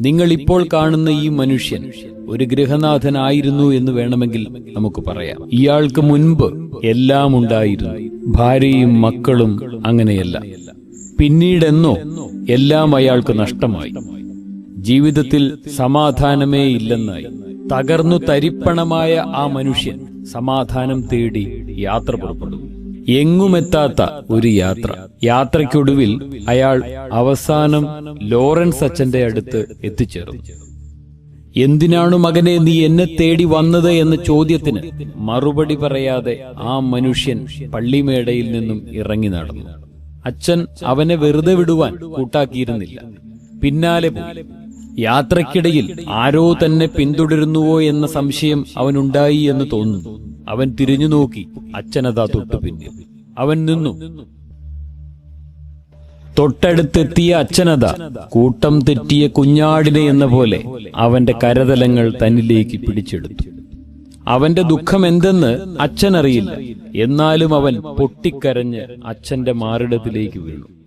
നിങ്ങൾ ഇപ്പോൾ കാണുന്ന ഈ മനുഷ്യൻ ഒരു ഗൃഹനാഥനായിരുന്നു എന്ന് വേണമെങ്കിൽ നമുക്ക് പറയാം. ഇയാൾക്ക് മുൻപ് എല്ലാം ഉണ്ടായിരുന്നു. ഭാര്യയും മക്കളും അങ്ങനെയല്ല. പിന്നീടെന്നോ എല്ലാം അയാൾക്ക് നഷ്ടമായി. ജീവിതത്തിൽ സമാധാനമേ ഇല്ലെന്നായി. തകർന്നു തരിപ്പണമായ ആ മനുഷ്യൻ സമാധാനം തേടി യാത്ര പുറപ്പെടും എങ്ങുമെത്താത്ത ഒരു യാത്ര. യാത്രയ്ക്കൊടുവിൽ അയാൾ അവസാനം ലോറൻസ് അച്ഛന്റെ അടുത്ത് എത്തിച്ചേർന്നു. എന്തിനാണു മകനെ നീ എന്നെ തേടി വന്നത്? എന്ന ചോദ്യത്തിന് മറുപടി പറയാതെ ആ മനുഷ്യൻ പള്ളിമേടയിൽ നിന്നും ഇറങ്ങി നടന്നു. അച്ഛൻ അവനെ വെറുതെ വിടുവാൻ കൂട്ടാക്കിയിരുന്നില്ല. പിന്നാലെ പോയി. യാത്രക്കിടയിൽ ആരോ തന്നെ പിന്തുടരുന്നുവോ? എന്ന സംശയം അവനുണ്ടായി എന്ന് തോന്നുന്നു. അവൻ തിരിഞ്ഞു നോക്കി. അച്ഛനതാ തൊട്ടു പിന്നിൽ. അവൻ നിന്നു. തൊട്ടടുത്തെത്തിയ അച്ഛനത കൂട്ടം തെറ്റിയ കുഞ്ഞാടിനെ എന്ന പോലെ അവന്റെ കരതലങ്ങൾ തന്നിലേക്ക് പിടിച്ചെടുത്തു. അവന്റെ ദുഃഖം എന്തെന്ന് അച്ഛനറിയില്ല എന്നാലും അവൻ പൊട്ടിക്കരഞ്ഞ് അച്ഛന്റെ മാറിടത്തിലേക്ക് വീണു.